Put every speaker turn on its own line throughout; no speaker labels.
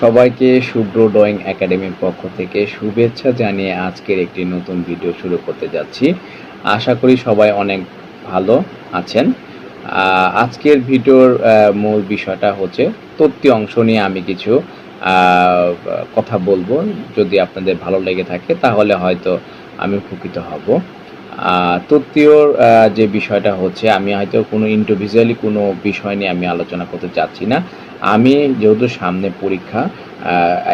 সবাইকে শুভ্র ড্রয়িং একাডেমির পক্ষ থেকে শুভেচ্ছা জানিয়ে আজকের একটি নতুন ভিডিও শুরু করতে যাচ্ছি। আশা করি সবাই অনেক ভালো আছেন। আজকের ভিডিওর মূল বিষয়টা হচ্ছে তথ্য অংশ নিয়ে আমি কিছু কথা বলব। যদি আপনাদের ভালো লেগে থাকে তাহলে হয়তো আমি উপকৃত হব। আহ, তত্ত্বীয়র যে বিষয়টা হচ্ছে আমি হয়তো কোনো ইন্ডিভিজুয়ালি কোনো বিষয় নিয়ে আমি আলোচনা করতে চাচ্ছি না। আমি যেহেতু সামনে পরীক্ষা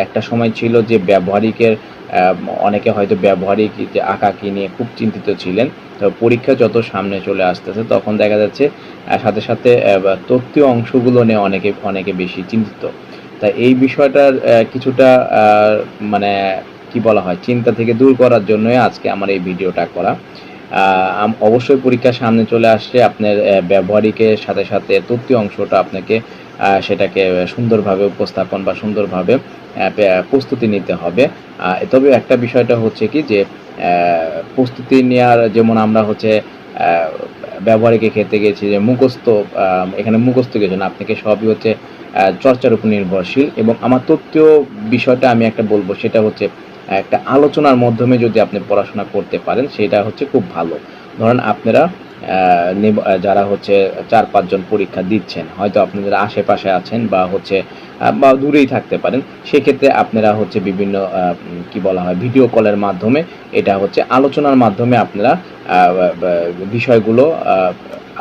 একটা সময় ছিল যে ব্যবহারিকের অনেকে হয়তো ব্যবহারিক যে আঁকাকি নিয়ে খুব চিন্তিত ছিলেন, তো পরীক্ষা যত সামনে চলে আসতেছে তখন দেখা যাচ্ছে সাথে সাথে তথ্য অংশগুলো নিয়ে অনেকে অনেকে বেশি চিন্তিত। তা এই বিষয়টার কিছুটা মানে কি বলা হয়, চিন্তা থেকে দূর করার জন্যই আজকে আমার এই ভিডিওটা করা। অবশ্যই পরীক্ষার সামনে চলে আসছে আপনার ব্যবহারিকের সাথে সাথে তথ্য অংশটা আপনাকে সেটাকে সুন্দরভাবে উপস্থাপন বা সুন্দরভাবে প্রস্তুতি নিতে হবে। তবে একটা বিষয়টা হচ্ছে কি যে প্রস্তুতি নেওয়ার যেমন আমরা হচ্ছে ব্যবহারিকে ক্ষেত্রে গেছি যে মুখস্থ এখানে মুখস্থ কিছু না, আপনাকে সবই হচ্ছে চর্চার উপর নির্ভরশীল। এবং আমার তথ্য বিষয়টা আমি একটা বলব, সেটা হচ্ছে, একটা আলোচনার মাধ্যমে যদি আপনি পড়াশোনা করতে পারেন, সেটা হচ্ছে খুব ভালো। ধরেন আপনারা যারা হচ্ছে চার পাঁচজন পরীক্ষা দিচ্ছেন, হয়তো আপনাদের আশেপাশে আছেন বা হচ্ছে বা দূরেই থাকতে পারেন, সেক্ষেত্রে আপনারা হচ্ছে বিভিন্ন কি বলা হয় ভিডিও কলের মাধ্যমে, এটা হচ্ছে আলোচনার মাধ্যমে আপনারা বিষয়গুলো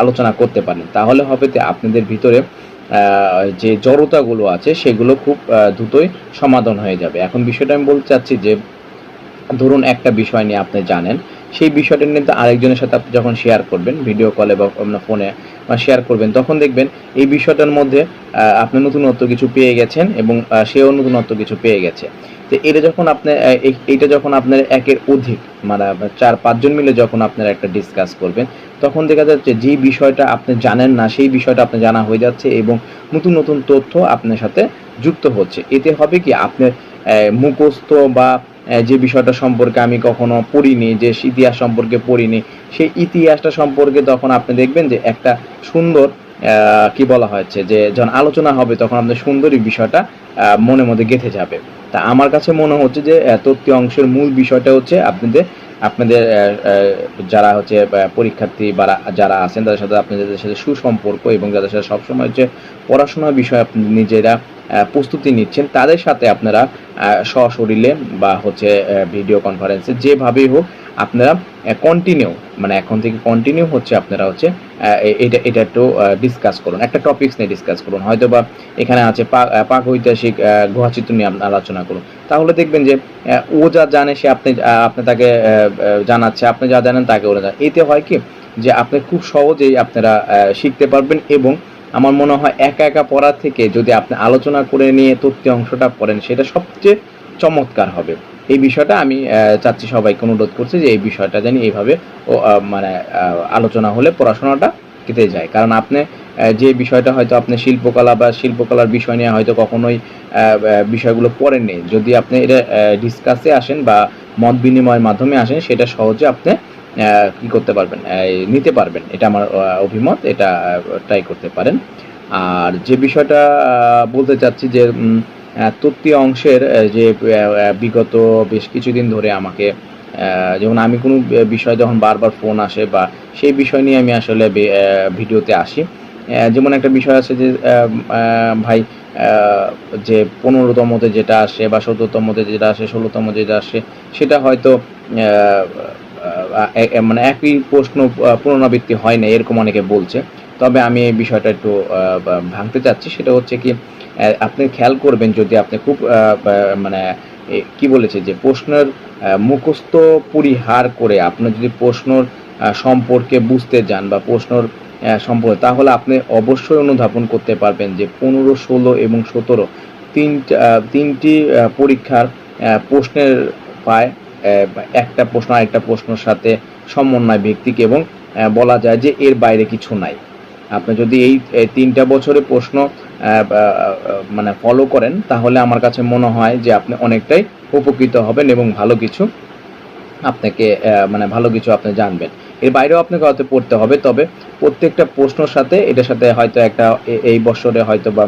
আলোচনা করতে পারেন। তাহলে হবে যে আপনাদের ভিতরে যে জড়তাগুলো আছে, সেগুলো খুব দ্রুতই সমাধান হয়ে যাবে। এখন বিষয়টা আমি বলতে চাচ্ছি যে, ধরুন একটা বিষয় নিয়ে আপনি জানেন সেই বিষয়টা নিয়ে আরেকজনের সাথে আপনি যখন শেয়ার করবেন ভিডিও কলে বা আপনার ফোনে বা শেয়ার করবেন, তখন দেখবেন এই বিষয়টার মধ্যে আপনি নতুনত্ব কিছু পেয়ে গেছেন এবং সেও নতুনত্ব কিছু পেয়ে গেছে। তো এটা যখন আপনি এইটা যখন আপনার একের অধিক মানে চার, পাঁচজন মিলে যখন আপনারা একটা ডিসকাস করবেন, তখন দেখা যাচ্ছে যে বিষয়টা আপনি জানেন না, সেই বিষয়টা আপনি জানা হয়ে যাচ্ছে এবং নতুন নতুন তথ্য আপনার সাথে যুক্ত হচ্ছে। এতে হবে কি? আপনার মুখস্থ বা যে বিষয়টা সম্পর্কে আমি কখনো পড়িনি, যে ইতিহাস সম্পর্কে পড়িনি, সেই ইতিহাসটা সম্পর্কে তখন আপনি দেখবেন যে একটা সুন্দর কি বলা হয়েছে, যে যখন আলোচনা হবে তখন আপনার সুন্দর বিষয়টা মনের মধ্যে গেঁথে যাবে। তা আমার কাছে মনে হচ্ছে যে তথ্য অংশের মূল বিষয়টা হচ্ছে আপনাদের আপনাদের যারা হচ্ছে পরীক্ষার্থী বা যারা আছেন, তাদের সাথে আপনাদের সাথে সুসম্পর্ক এবং যাদের সাথে সবসময় হচ্ছে পড়াশোনার বিষয়ে আপনি নিজেরা প্রস্তুতি নিচ্ছেন। তাদের সাথে আপনারা সশরীরে বা হচ্ছে ভিডিও কনফারেন্সে যেভাবেই হোক আপনারা কন্টিনিউ মানে এখন থেকে কন্টিনিউ হচ্ছে আপনারা হচ্ছে এটা এটা একটু ডিসকাস করুন। একটা টপিকস নিয়ে ডিসকাস করুন। হয়তো বা এখানে আছে পাক ঐতিহাসিক গুহাচিত্র নিয়ে আলোচনা করুন। তাহলে দেখবেন যে ও যা জানে সে আপনি আপনি তাকে জানাচ্ছে, আপনি যা জানেন তাকে ওরা জানে এতে হয় কি? যে আপনি খুব সহজেই আপনারা শিখতে পারবেন এবং আমার মনে হয় একা একা পড়ার থেকে যদি আপনি আলোচনা করে নিয়ে তথ্য অংশটা পড়েন, সেটা সবচেয়ে চমৎকার হবে। এই বিষয়টা আমি চাচ্ছি সবাইকে অনুরোধ করছি যে এই বিষয়টা জানি এইভাবে মানে আলোচনা হলে পড়াশোনাটা কেটে যায়। কারণ আপনি যে বিষয়টা হয়তো আপনি শিল্পকলা বা শিল্পকলার বিষয় নিয়ে হয়তো কখনোই বিষয়গুলো পড়েননি যদি আপনি এটা ডিসকাসে আসেন বা মত বিনিময়ের মাধ্যমে আসেন, সেটা সহজে আপনি কি করতে পারবেন? নিতে পারবেন। এটা আমার অভিমত। এটা ট্রাই করতে পারেন। আর যে বিষয়টা বলতে চাচ্ছি যে তথ্য অংশের যে বিগত বেশ কিছুদিন ধরে আমাকে যেমন আমি কোনো বিষয় যখন বারবার ফোন আসে বা সেই বিষয় নিয়ে আমি আসলে ভিডিওতে আসি। যেমন একটা বিষয় আছে যে ভাই যে পনেরোতমতে যেটা আসে বা সতেরোতমতে যেটা আসে, ষোলোতম যেটা আসে, সেটা হয়তো মানে একই প্রশ্ন পুনরাবৃত্তি হয় না এরকম অনেকে বলছে। তবে আমি এই বিষয়টা একটু ভাঙতে চাচ্ছি। সেটা হচ্ছে কি আপনি খেয়াল করবেন যদি আপনি খুব মানে কি বলেছে যে, প্রশ্নের মুখস্থ পরিহার করে আপনি যদি প্রশ্নর সম্পর্কে বুঝতে যান বা প্রশ্নর সম্পর্কে, তাহলে আপনি অবশ্যই অনুধাবন করতে পারবেন যে পনেরো, ষোলো এবং সতেরো তিনটা তিনটি পরীক্ষার প্রশ্নের পায় একটা প্রশ্ন, আরেকটা প্রশ্নের সাথে সমন্বয় ভিত্তিক এবং বলা যায় যে এর বাইরে কিছু নাই। আপনি যদি এই তিনটা বছরে প্রশ্ন মানে ফলো করেন, তাহলে আমার কাছে মনে হয় যে আপনি অনেকটাই উপকৃত হবেন এবং ভালো কিছু আপনাকে মানে ভালো কিছু আপনি জানবেন। এর বাইরেও আপনাকে হয়তো পড়তে হবে, তবে প্রত্যেকটা প্রশ্নের সাথে, এটার সাথে হয়তো একটা এই বছরে হয়তো বা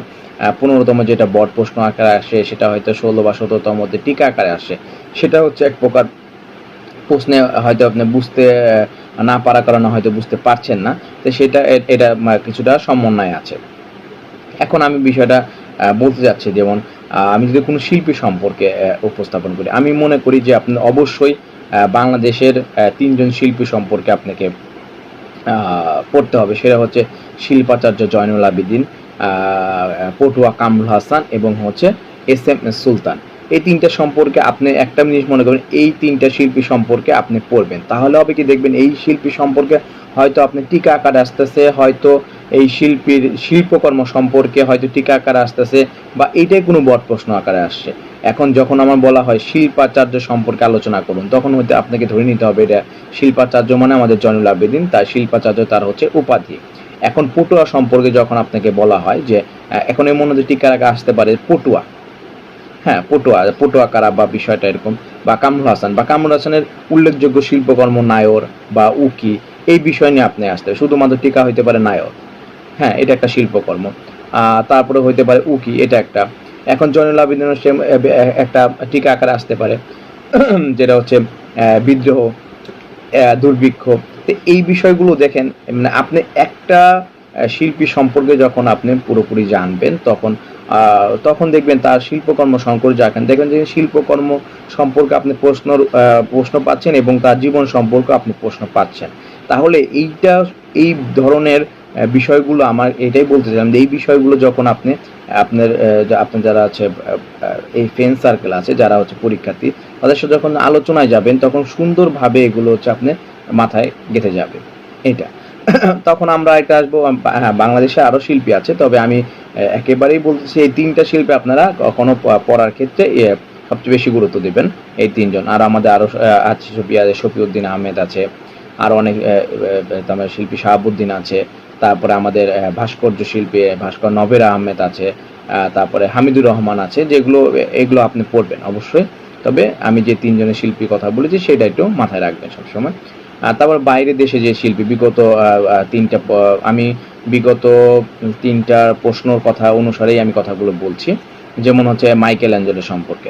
পনেরোতম যেটা বট প্রশ্ন আকারে আসে, সেটা হয়তো ষোলো বা সতেরোতম মধ্যে টিকা আকারে আসে। সেটা হচ্ছে এক প্রকার প্রশ্নে হয়তো আপনি বুঝতে না পারার কারণে হয়তো বুঝতে পারছেন না। তো সেটা এটা কিছুটা সমন্বয় আছে। এখন আমি বিষয়টা বলতে যাচ্ছি যেমন আমি যদি কোনো শিল্পী সম্পর্কে উপস্থাপন করি, আমি মনে করি যে আপনি অবশ্যই বাংলাদেশের তিনজন শিল্পী সম্পর্কে আপনাকে পড়তে হবে। সেটা হচ্ছে শিল্পাচার্য জয়নুল আবিদিন পটুয়া কামরুল হাসান এবং হচ্ছে এস এম সুলতান। এই তিনটা সম্পর্কে আপনি একটা জিনিস মনে করবেন, এই তিনটা শিল্পী সম্পর্কে আপনি পড়বেন। তাহলে হবে কি দেখবেন, এই শিল্পী সম্পর্কে হয়তো আপনি টিকা আকারে আসতেছে, হয়তো এই শিল্পীর শিল্পকর্ম সম্পর্কে হয়তো টিকা আকারে আসতেছে বা এইটাই কোনো বট প্রশ্ন আকারে আসছে। এখন যখন আমার বলা হয় শিল্পাচার্য সম্পর্কে আলোচনা করুন, তখন হয়তো আপনাকে ধরে নিতে হবে এটা শিল্পাচার্য মানে আমাদের জয়নুল আবেদিন, তার শিল্পাচার্য তার হচ্ছে উপাধি। এখন পটুয়া সম্পর্কে যখন আপনাকে বলা হয় যে এখন এমন যে টিকা আগে আসতে পারে পটুয়া। হ্যাঁ পটুয়া পটুয়া কারা বা বিষয়টা এরকম, বা কামরুল হাসান, বা কামরুল হাসানের উল্লেখযোগ্য শিল্পকর্ম নায়র বা উকি, এই বিষয় নিয়ে আপনি আসতে। শুধুমাত্র টিকা হইতে পারে নায়র। হ্যাঁ এটা একটা শিল্পকর্ম। তারপরে হইতে পারে উকি, এটা একটা। এখন জয়নুল আবেদিনের একটা টিকা আকারে আসতে পারে, যেটা হচ্ছে বিদ্রোহ দুর্ভিক্ষ। তো এই বিষয়গুলো দেখেন মানে আপনি একটা শিল্পী সম্পর্কে যখন আপনি পুরোপুরি জানবেন, তখন তখন দেখবেন তার শিল্পকর্ম সম্পর্কে জানেন দেখবেন যে শিল্পকর্ম সম্পর্কে আপনি প্রশ্ন প্রশ্ন পাচ্ছেন এবং তার জীবন সম্পর্কে আপনি প্রশ্ন পাচ্ছেন। তাহলে এইটা, এই ধরনের বিষয়গুলো আমার এটাই বলতে চাইলাম যে এই বিষয়গুলো যখন আপনি, আপনার আপনার যারা আছে এই ফ্রেন্ড সার্কেল আছে, যারা হচ্ছে পরীক্ষার্থী তাদের সাথে যখন আলোচনায় যাবেন, তখন সুন্দরভাবে এগুলো হচ্ছে আপনি মাথায় গেঁথে যাবে। এটা। তখন আমরা একটা আসব হ্যাঁ বাংলাদেশে আরও শিল্পী আছে, তবে আমি একেবারেই বলতেছি এই তিনটা শিল্পী আপনারা প- পড়ার ক্ষেত্রে সবচেয়ে বেশি গুরুত্ব দেবেন এই তিনজন। আর আমাদের আরও আছে শফিয়া শফিউদ্দিন আহমেদ আছে, আর অনেক তোমার শিল্পী শাহাবুদ্দিন আছে, তারপরে আমাদের ভাস্কর্য শিল্পী ভাস্কর নবেরা আহমেদ আছে তারপরে হামিদুর রহমান আছে, যেগুলো এগুলো আপনি পড়বেন অবশ্যই। তবে আমি যে তিনজনের শিল্পী কথা বলেছি, সেটা একটু মাথায় রাখবেন সবসময়। আর তারপর বাইরের দেশে যে শিল্পী, বিগত তিনটা আমি বিগত তিনটা প্রশ্নর কথা অনুসারেই আমি কথাগুলো বলছি। যেমন হচ্ছে মাইকেল অ্যাঞ্জেলো সম্পর্কে।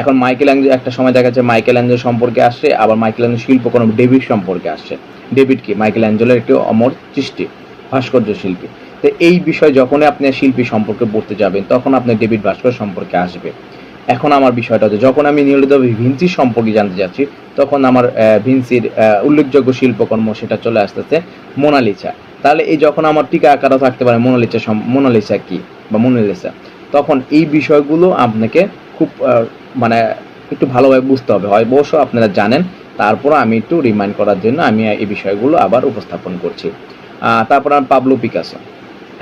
এখন মাইকেল অ্যাঞ্জেলো একটা সময় দেখা যাচ্ছে মাইকেল অ্যাঞ্জেলো সম্পর্কে আসছে, আবার মাইকেল অ্যাঞ্জেলো শিল্পকর্ম ডেভিড সম্পর্কে আসছে। ডেভিড কি? মাইকেল অ্যাঞ্জেলোর একটি অমর সৃষ্টি, ভাস্কর্য শিল্পী। তো এই বিষয় যখনই আপনি শিল্পী সম্পর্কে পড়তে যাবেন, তখন আপনার ডেভিড ভাস্কর সম্পর্কে আসবে। এখন আমার বিষয়টা হচ্ছে, যখন আমি নিয়মিত ভিনসি সম্পর্কে জানতে যাচ্ছি, তখন আমার ভিনসির উল্লেখযোগ্য শিল্পকর্ম সেটা চলে আসতেছে মোনালিসা। তাহলে এই যখন আমার টিকা আকারও থাকতে পারে, মোনালিসা মোনালিসা কি বা মোনালিসা, তখন এই বিষয়গুলো আপনাকে খুব মানে একটু ভালোভাবে বুঝতে হবে। হয় অবশ্য আপনারা জানেন, তারপর আমি একটু রিমাইন্ড করার জন্য আমি এই বিষয়গুলো আবার উপস্থাপন করছি। তারপর আমার পাবলো পিকাসো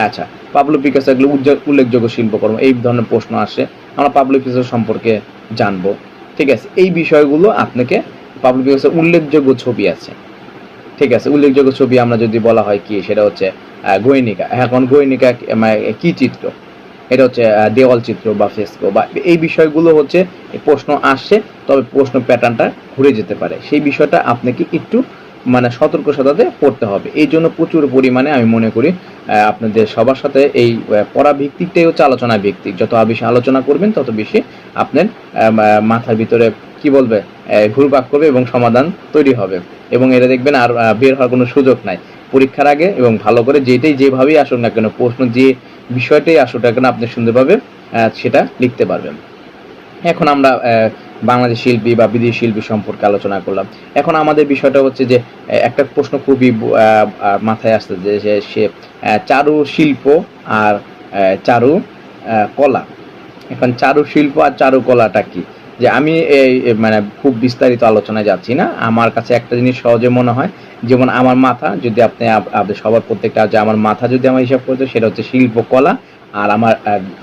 আচ্ছা পাবলো পিকাসো এগুলো উল্লেখযোগ্য শিল্পকর্ম, এই ধরনের প্রশ্ন আসে। আমরা পাবলো পিকাসো সম্পর্কে জানব। ঠিক আছে? এই বিষয়গুলো আপনাকে পাবলো পিকাসোর উল্লেখযোগ্য ছবি আছে। ঠিক আছে? উল্লেখযোগ্য ছবি আমরা যদি বলা হয় কি? সেটা হচ্ছে গৈনিকা এখন গৈনিকা কি- চিত্র? এটা হচ্ছে দেওয়াল চিত্র বা ফেস্কো। বা এই বিষয়গুলো হচ্ছে প্রশ্ন আসছে তবে প্রশ্ন প্যাটার্নটা ঘুরে যেতে পারে। সেই বিষয়টা আপনাকে একটু মানে সতর্ক সাথে পড়তে হবে। এই জন্য প্রচুর পরিমাণে আমি মনে করি আপনাদের সবার সাথে এই পড়া ভিত্তিকটাই হচ্ছে আলোচনা ভিত্তিক যত বেশি আলোচনা করবেন, তত বেশি আপনার মাথার ভিতরে কি বলবে ঘুরপাক করবে এবং সমাধান তৈরি হবে। এবং এটা দেখবেন আর বের হওয়ার কোনো সুযোগ নাই। পরীক্ষার আগে এবং ভালো করে যেটাই যেভাবেই আসুক না কেন, প্রশ্ন যে বিষয়টাই আসুক না কেন, আপনি সুন্দরভাবে সেটা লিখতে পারবেন। এখন আমরা বাংলাদেশ শিল্পী বা বিদেশি শিল্পী সম্পর্কে আলোচনা করলাম। এখন আমাদের বিষয়টা হচ্ছে যে একটা প্রশ্ন খুবই মাথায় আসতে যে সে চারু শিল্প আর চারু কলা। এখন চারু শিল্প আর চারু কলাটা কি? যে আমি এই মানে খুব বিস্তারিত আলোচনায় যাচ্ছি না। আমার কাছে একটা জিনিস সহজে মনে হয়, যেমন আমার মাথা, যদি আপনি সবার প্রত্যেকটা, যে আমার মাথা যদি আমার হিসাব করতে সেটা হচ্ছে শিল্পকলা আর আমার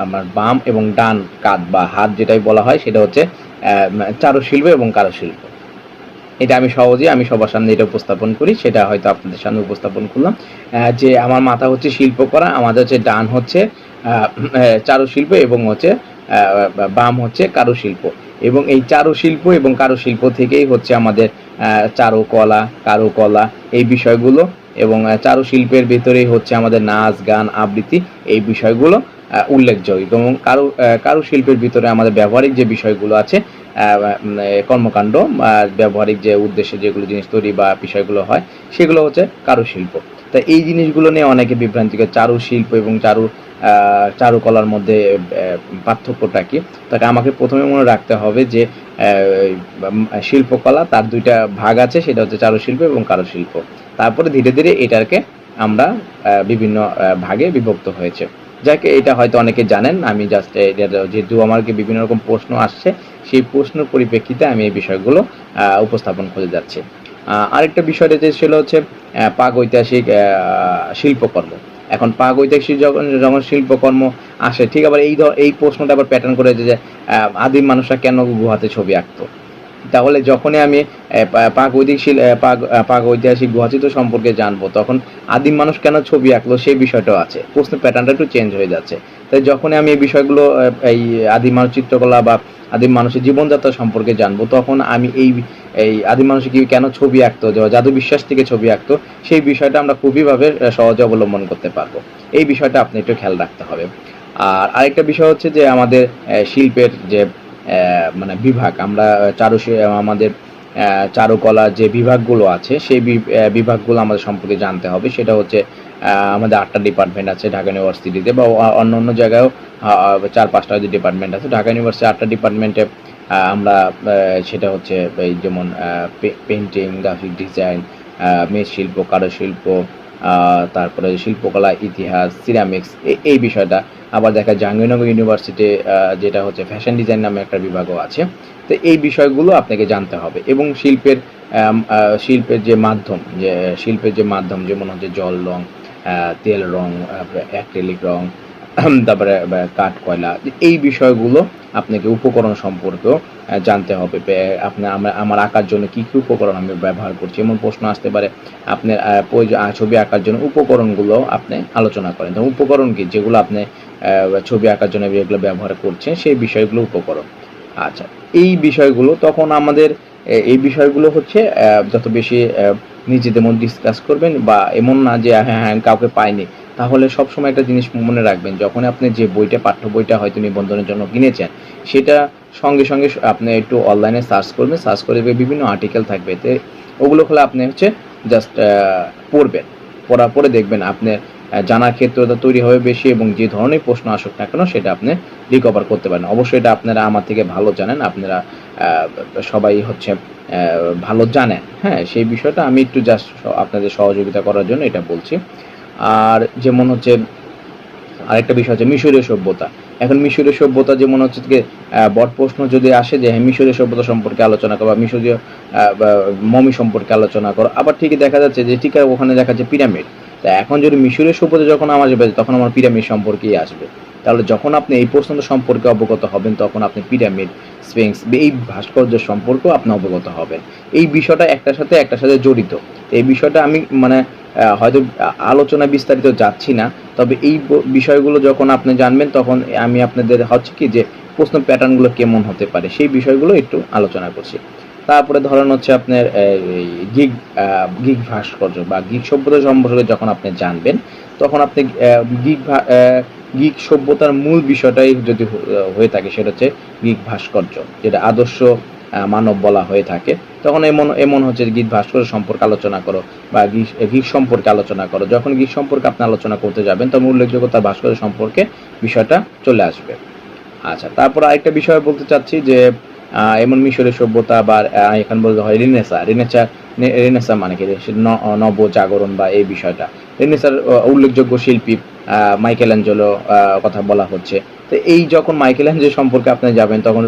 আমার বাম এবং ডান কাঁধ বা হাত যেটাই বলা হয়, সেটা হচ্ছে চারুশিল্প এবং কারুশিল্প। এটা আমি সহজেই, আমি সবার সামনে এটা উপস্থাপন করি, সেটা হয়তো আপনাদের সামনে উপস্থাপন করলাম। যে আমার মাথা হচ্ছে শিল্পকলা আমাদের হচ্ছে ডান হচ্ছে চারুশিল্প এবং হচ্ছে বাম হচ্ছে কারুশিল্প। এবং এই চারুশিল্প এবং কারুশিল্প থেকেই হচ্ছে আমাদের চারুকলা, কারুকলা এই বিষয়গুলো এবং চারুশিল্পের ভিতরেই হচ্ছে আমাদের নাচ, গান, আবৃত্তি এই বিষয়গুলো। উল্লেখযোগ্য এবং কারু আহ, কারুশিল্পের ভিতরে আমাদের ব্যবহারিক যে বিষয়গুলো আছে কর্মকাণ্ড ব্যবহারিক যে উদ্দেশ্যে যেগুলো জিনিস তৈরি বা বিষয়গুলো হয় সেগুলো হচ্ছে কারুশিল্প। তা এই জিনিসগুলো নিয়ে অনেকে বিভ্রান্তিকর। চারুশিল্প এবং চারু চারুকলার মধ্যে পার্থক্যটা কি? তাকে আমাকে প্রথমে মনে রাখতে হবে যে শিল্পকলা তার দুইটা ভাগ আছে সেটা হচ্ছে চারুশিল্প এবং কারুশিল্প। তারপরে ধীরে ধীরে এটাকে আমরা বিভিন্ন ভাগে বিভক্ত হয়েছে। যাকে, এটা হয়তো অনেকে জানেন, আমি জাস্ট যেহেতু আমাকে বিভিন্ন রকম প্রশ্ন আসছে, সেই প্রশ্নের পরিপ্রেক্ষিতে আমি এই বিষয়গুলো উপস্থাপন করে যাচ্ছি। আরেকটা বিষয় যে ছিল হচ্ছে পাক ঐতিহাসিক শিল্পকর্ম। এখন পাক ঐতিহাসিক যখন যখন শিল্পকর্ম আসে, ঠিক আবার এই ধর, এই প্রশ্নটা আবার প্যাটার্ন করেছে যে আদিম মানুষরা কেন গুহাতে ছবি আঁকতো? তাহলে যখনই আমি পাক ঐতিহাসিক পাক পাক ঐতিহাসিক গুহাচিত্র সম্পর্কে জানব, তখন আদিম মানুষ কেন ছবি আঁকলো সেই বিষয়টাও আছে। প্রশ্ন প্যাটার্নটা একটু চেঞ্জ হয়ে যাচ্ছে। তাই যখনই আমি এই বিষয়গুলো এই আদিম মানুষ চিত্রকলা বা আদিম মানুষের জীবনযাত্রা সম্পর্কে জানব, তখন আমি এই এই আদিম মানুষ কি কেন ছবি আঁকতো জাদু বিশ্বাস থেকে ছবি আঁকতো, সেই বিষয়টা আমরা খুবইভাবে সহজে অবলম্বন করতে পারব। এই বিষয়টা আপনি একটু খেয়াল রাখতে হবে। আর আরেকটা বিষয় হচ্ছে যে আমাদের শিল্পের যে মানে বিভাগ। আমরা চারুশি আমাদের চারুকলা যে বিভাগগুলো আছে, সেই বিভাগগুলো আমাদের সম্পর্কে জানতে হবে। সেটা হচ্ছে আমাদের আটটা ডিপার্টমেন্ট আছে ঢাকা ইউনিভার্সিটিতে বা অন্য অন্য জায়গায়ও চার পাঁচটা যে ডিপার্টমেন্ট আছে। ঢাকা ইউনিভার্সিটি আটটা ডিপার্টমেন্টে আমরা সেটা হচ্ছে যেমন পেন্টিং গ্রাফিক ডিজাইন মৃৎশিল্প কারুশিল্প তারপরে শিল্পকলা, ইতিহাস সিরামিক্স এই বিষয়টা। আবার দেখা জাহাঙ্গীরনগর ইউনিভার্সিটি যেটা হচ্ছে ফ্যাশন ডিজাইন নামে একটা বিভাগও আছে। তো এই বিষয়গুলো আপনাকে জানতে হবে। এবং শিল্পের শিল্পের যে মাধ্যম, যে, শিল্পের যে মাধ্যম, যেমন হচ্ছে জল রং তেল রং অ্যাক্রেলিক রং তারপরে কাঠ কয়লা এই বিষয়গুলো আপনাকে উপকরণ সম্পর্কেও জানতে হবে। আপনার আমরা, আমার আঁকার জন্য কি কি উপকরণ আমি ব্যবহার করছি? এমন প্রশ্ন আসতে পারে, আপনার প্রয়োজন- ছবি আঁকার জন্য উপকরণগুলো আপনি আলোচনা করেন। তো উপকরণ কি? যেগুলো আপনি ছবি আঁকার জন্য যেগুলো ব্যবহার করছেন, সেই বিষয়গুলো উপকরণ। আচ্ছা এই বিষয়গুলো তখন আমাদের এই বিষয়গুলো হচ্ছে যত বেশি নিজেদের মধ্যে ডিসকাস করবেন বা এমন না যে হ্যাঁ হ্যাঁ কাউকে পাইনি। তাহলে সবসময় একটা জিনিস মনে রাখবেন, যখন আপনি যে বইটা, পাঠ্য বইটা হয়তো নিবন্ধনের জন্য কিনেছেন, সেটা সঙ্গে সঙ্গে আপনি একটু অনলাইনে সার্চ করবেন সার্চ করে বিভিন্ন আর্টিকেল থাকবে, তো ওগুলো হলে আপনি হচ্ছে জাস্ট পড়বেন। পড়ার পরে দেখবেন আপনার জানার ক্ষেত্রটা তৈরি হবে বেশি এবং যে ধরনের প্রশ্ন আসুক না কেন, সেটা আপনি রিকভার করতে পারেন অবশ্যই এটা আপনারা আমার থেকে ভালো জানেন, আপনারা সবাই হচ্ছে ভালো জানেন। হ্যাঁ সেই বিষয়টা আমি একটু জাস্ট আপনাদের সহযোগিতা করার জন্য এটা বলছি। আর যেমন হচ্ছে আরেকটা বিষয় হচ্ছে মিশরীয় সভ্যতা। এখন মিশরীয় সভ্যতা যেমন হচ্ছে বট প্রশ্ন যদি আসে যে হ্যাঁ মিশরীয় সভ্যতা সম্পর্কে আলোচনা করো বা মিশরীয় মমি সম্পর্কে আলোচনা করো। আবার ঠিকই দেখা যাচ্ছে যে, ঠিক ওখানে দেখা যাচ্ছে পিরামিড। তা এখন যদি মিশরীয় সভ্যতা যখন আমার তখন আমার পিরামিড সম্পর্কেই আসবে। তাহলে যখন আপনি এই প্রশ্নটা সম্পর্কে অবগত হবেন, তখন আপনি পিরামিড স্পিংস এই ভাস্কর্য সম্পর্কেও আপনি অবগত হবেন। এই বিষয়টা একটার সাথে একটার সাথে জড়িত। এই বিষয়টা আমি মানে হয়তো আলোচনা বিস্তারিত যাচ্ছি না, তবে এই বিষয়গুলো যখন আপনি জানবেন, তখন আমি আপনাদের হচ্ছে কি যে প্রশ্ন প্যাটার্নগুলো কেমন হতে পারে, সেই বিষয়গুলো একটু আলোচনা করছি। তারপরে ধরেন হচ্ছে আপনার গিগ গিগ ভাস্কর্য বা গিগ সভ্যতা সম্পর্কে যখন আপনি জানবেন, তখন আপনি গিগ গিগ সভ্যতার মূল বিষয়টাই যদি হয়ে থাকে, সেটা হচ্ছে গিগ ভাস্কর্য, যেটা আদর্শ মানব বলা হয়ে থাকে। তখন এমন এমন হচ্ছে গীত ভাস্কর্য সম্পর্কে আলোচনা করো বা গীত- সম্পর্কে আলোচনা করো। যখন গীত সম্পর্কে আপনি আলোচনা করতে যাবেন, তখন উল্লেখযোগ্য তার ভাস্কর্য সম্পর্কে বিষয়টা চলে আসবে। আচ্ছা তারপর আরেকটা বিষয় বলতে চাচ্ছি যে এমন মিশরের সভ্যতা বা এখানে বলতে হয় রিনেসা। রিনেসা রেনেসা মানে কি? নব জাগরণ বা এই বিষয়টা। রেনেসার উল্লেখযোগ্য শিল্পী মাইকেল অ্যাঞ্জেলো কথা বলা হচ্ছে। তো এই যখন মাইকেল অ্যাঞ্জেলো সম্পর্কে আপনি যাবেন, তখন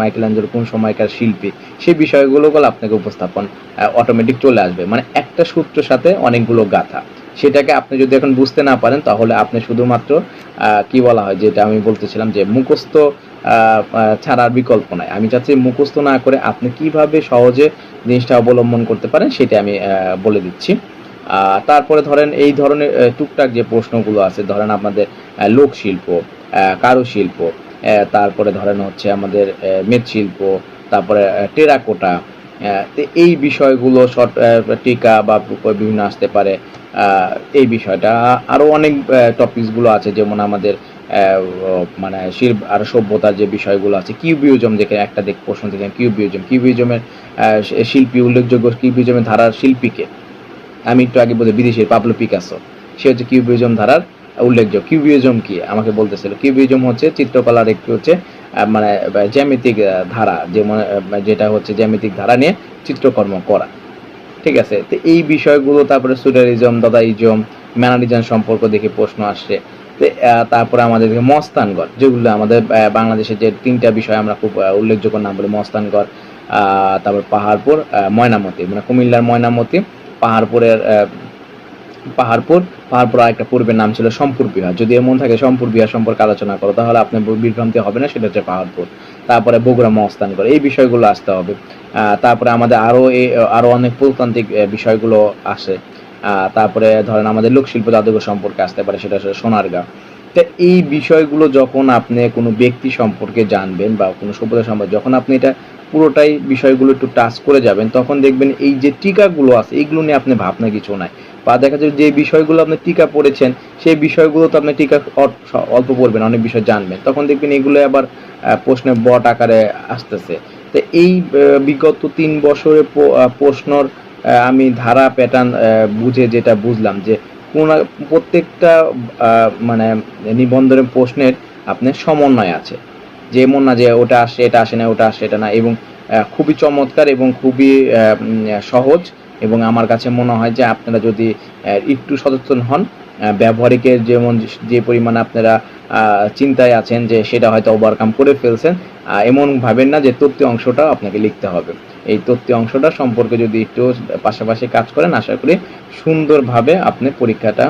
মাইকেল অ্যাঞ্জেলো কোন সময়কার শিল্পী সেই বিষয়গুলো গুলো আপনাকে উপস্থাপন অটোমেটিক চলে আসবে। মানে একটা সূত্রের সাথে অনেকগুলো গাথা। সেটাকে আপনি যদি এখন বুঝতে না পারেন, তাহলে আপনি শুধুমাত্র কি বলা হয়, যেটা আমি বলতেছিলাম যে মুখস্থ ছাড়ার বিকল্প নাই। আমি চাচ্ছি মুখস্থ না করে আপনি কীভাবে সহজে জিনিসটা অবলম্বন করতে পারেন, সেটা আমি বলে দিচ্ছি। তারপরে ধরেন এই ধরনের টুকটাক যে প্রশ্নগুলো আছে, ধরেন আপনাদের লোকশিল্প কারুশিল্প তারপরে ধরেন হচ্ছে আমাদের মৃৎশিল্প, তারপরে টেরাকোটা এই বিষয়গুলো শর্ট টিকা বা বিভিন্ন আসতে পারে এই বিষয়টা। আরও অনেক টপিকসগুলো আছে, যেমন আমাদের মানে শিল্প আর সভ্যতার যে বিষয়গুলো আছে কিউবিউজম দেখে একটা দেখ, প্রশ্ন দেখেন কিউবিউজম কিউবিউজমের শিল্পী উল্লেখযোগ্য কিউবিউজমের ধারার শিল্পীকে, আমি একটু আগে বলি বিদেশের পাবলো পিকাসো, সে হচ্ছে কিউবিউজম ধারার উল্লেখযোগ্য। কিউবিউজম কি? আমাকে বলতেছিল। কিউবিউজম হচ্ছে চিত্রকলার একটি হচ্ছে মানে জ্যামিতিক ধারা, যে মনে- যেটা হচ্ছে জ্যামিতিক ধারা নিয়ে চিত্রকর্ম করা। ঠিক আছে? তো এই বিষয়গুলো, তারপরে সুডারিজম দাদাইজম, ম্যানারিজম সম্পর্ক দেখে প্রশ্ন আসছে তারপরে আমাদের মস্তানগড়, যেগুলো আমাদের বাংলাদেশের যে তিনটা বিষয় আমরা খুব উল্লেখযোগ্য নাম বলি। মস্তানগড় তারপর পাহাড়পুর ময়নামতি মানে কুমিল্লার ময়নামতি, পাহাড়পুরের পাহাড়পুর পাহাড়পুর আর একটা পূর্বের নাম ছিল সম্পুর বিহার। যদি এমন থাকে সম্পুর বিহার সম্পর্কে আলোচনা করো তাহলে আপনার বিভ্রান্তি হবে না সেটা হচ্ছে পাহাড়পুর। তারপরে বগুড়া মহস্থান করে এই বিষয়গুলো আসতে হবে। তারপরে আমাদের আরও এই আরও অনেক প্রত্যান্তিক আহ, বিষয়গুলো আসে। তারপরে ধরেন আমাদের লোকশিল্প জাদুঘর সম্পর্কে আসতে পারে সেটা হচ্ছে সোনারগাঁ। তো এই বিষয়গুলো যখন আপনি কোনো ব্যক্তি সম্পর্কে জানবেন বা কোনো সভ্যতা সম্পর্কে যখন আপনি এটা পুরোটাই বিষয়গুলো একটু টাচ করে যাবেন তখন দেখবেন এই যে টিকাগুলো আছে এইগুলো নিয়ে আপনি ভাবনা কিছু নাই। বা দেখা যায় যে বিষয়গুলো আপনি টিকা পড়েছেন সেই বিষয়গুলো তো আপনি টিকা অল্প পড়বেন অনেক বিষয় জানবেন। তখন দেখবেন এগুলো আবার আহ, প্রশ্নের বট আকারে আসতেছে। তো এই বিগত তিন বছরে প্রশ্নর আমি ধারা প্যাটার্ন বুঝে যেটা বুঝলাম যে কোন প্রত্যেকটা মানে নিবন্ধনের প্রশ্নের আপনার সমন্বয় আছে। যে এমন না যে ওটা আসে এটা আসে না ওটা আসে এটা না এবং খুবই চমৎকার এবং খুবই সহজ। এবং আমার কাছে মনে হয় যে আপনারা যদি একটু সচেতন হন ব্যবহারিকের যেমন যে পরিমাণে আপনারা চিন্তায় আছেন যে সেটা হয়তো ওভারকাম করে ফেলছেন এমন ভাবেন না যে তথ্য অংশটা আপনাকে লিখতে হবে। এই তথ্য অংশটা সম্পর্কে যদি একটু পাশাপাশি কাজ করেন, আশা করি সুন্দরভাবে আপনি পরীক্ষাটা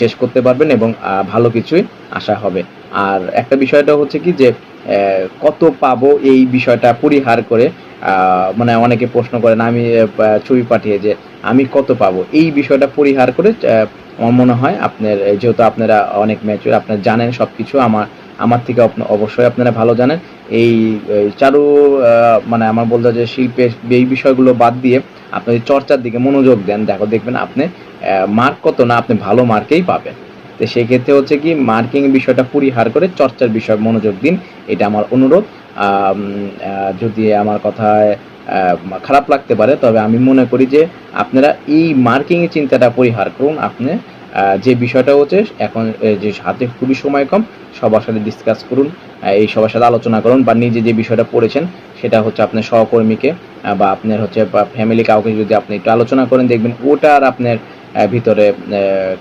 শেষ করতে পারবেন এবং ভালো কিছুই আশা হবে। আর একটা বিষয়টা হচ্ছে কি যে কত পাবো এই বিষয়টা পরিহার করে মানে অনেকে প্রশ্ন করেন আমি ছবি পাঠিয়ে যে আমি কত পাবো। এই বিষয়টা পরিহার করে আমার মনে হয় আপনার যেহেতু আপনারা অনেক ম্যাচুর আপনারা জানেন সব কিছু আমার আমার থেকে অবশ্যই আপনারা ভালো জানেন। এই চারু মানে আমার বলতে যে শিল্পের এই বিষয়গুলো বাদ দিয়ে আপনি চর্চার দিকে মনোযোগ দেন, দেখো, দেখবেন আপনি মার্ক কত না আপনি ভালো মার্কেই পাবেন। তো সেক্ষেত্রে হচ্ছে কি মার্কিং বিষয়টা পরিহার করে চর্চার বিষয়, মনোযোগ দিন। এটা আমার অনুরোধ। যদি আমার কথায় খারাপ লাগতে পারে, তবে আমি মনে করি যে আপনারা এই মার্কিং চিন্তাটা পরিহার করুন। আপনি যে বিষয়টা হচ্ছে এখন যে হাতে খুবই সময় কম, সবার সাথে ডিসকাস করুন এই সবার সাথে আলোচনা করুন বা নিজে যে বিষয়টা পড়েছেন, সেটা হচ্ছে আপনার সহকর্মীকে বা আপনার হচ্ছে ফ্যামিলি কাউকে যদি আপনি একটু আলোচনা করেন, দেখবেন ওটা আর আপনার ভিতরে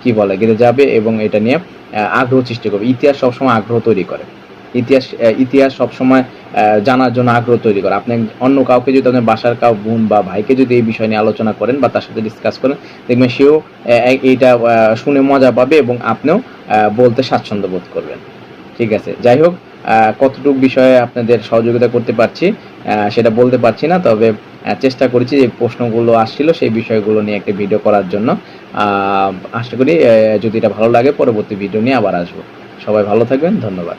কি বলে, গেঁথে যাবে এবং এটা নিয়ে আগ্রহ সৃষ্টি করবে। ইতিহাস সবসময় আগ্রহ তৈরি করে। ইতিহাস ইতিহাস সবসময় জানার জন্য আগ্রহ তৈরি করে। আপনি অন্য কাউকে যদি আপনার বাসার কাউ বোন বা ভাইকে যদি এই বিষয় নিয়ে আলোচনা করেন বা তার সাথে ডিসকাস করেন, দেখবেন সেও এইটা শুনে মজা পাবে এবং আপনিও বলতে স্বাচ্ছন্দ্য বোধ করবেন। ঠিক আছে? যাই হোক কতটুকু বিষয়ে আপনাদের সহযোগিতা করতে পারছি সেটা বলতে পারছি না, তবে চেষ্টা করেছি যে প্রশ্নগুলো আসছিল সেই বিষয়গুলো নিয়ে একটা ভিডিও করার জন্য। আশা করি যদি এটা ভালো লাগে, পরবর্তী ভিডিও নিয়ে আবার আসব। সবাই ভালো থাকবেন, ধন্যবাদ।